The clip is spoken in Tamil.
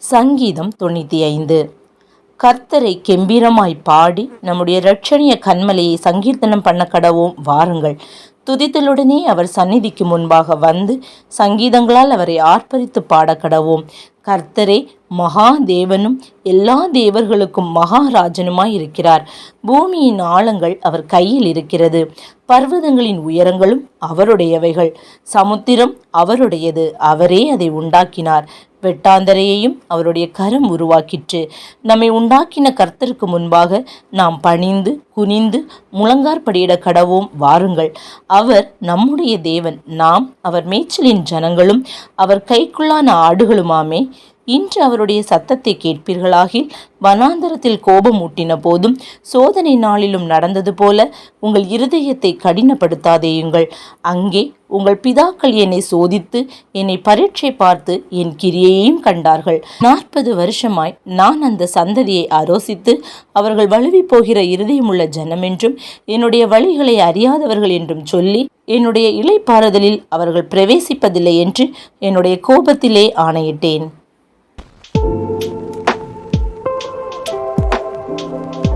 சங்கீதம் தொண்ணூற்றி ஐந்து. கர்த்தரை கெம்பீரமாய் பாடி நம்முடைய இரட்சணிய கண்மலையை சங்கீர்த்தனம் பண்ண கடவோம் வாருங்கள். துதித்தலுடனே அவர் சந்நிதிக்கு முன்பாக வந்து சங்கீதங்களால் அவரை ஆர்ப்பரித்து பாட கடவோம். கர்த்தரே மகா தேவனும் எல்லா தேவர்களுக்கும் மகாராஜனுமாய் இருக்கிறார். பூமியின் ஆழங்கள் அவர் கையில் இருக்கிறது. பர்வதங்களின் உயரங்களும் அவருடையவைகள். சமுத்திரம் அவருடையது. அவரே அதை உண்டாக்கினார். வெட்டாந்தரையையும் அவருடைய கரம் உருவாக்கிற்று. நம்மை உண்டாக்கின கர்த்தருக்கு முன்பாக நாம் பணிந்து குனிந்து முழங்கார்படியிட கடவோம். வாருங்கள். அவர் நம்முடைய தேவன். நாம் அவர் மேய்ச்சலின் ஜனங்களும் அவர் கைக்குள்ளான ஆடுகளுமாமே இன்று அவருடைய சத்தத்தை கேட்பீர்களாகில் வனாந்தரத்தில் கோபம் ஊட்டின போதும் சோதனை நாளிலும் நடந்தது போல உங்கள் இருதயத்தை கடினப்படுத்தாதேயுங்கள். அங்கே உங்கள் பிதாக்கள் என்னை சோதித்து என்னை பரீட்சை பார்த்து என் கிரியையையும் கண்டார்கள். நாற்பது வருஷமாய் நான் அந்த சந்ததியை ஆரோசித்து அவர்கள் வலுவி போகிற இருதயமுள்ள ஜனம் என்றும் என்னுடைய வழிகளை அறியாதவர்கள் என்றும் சொல்லி என்னுடைய இலைப்பாறுதலில் அவர்கள் பிரவேசிப்பதில்லை என்று என்னுடைய கோபத்திலே ஆணையிட்டேன். you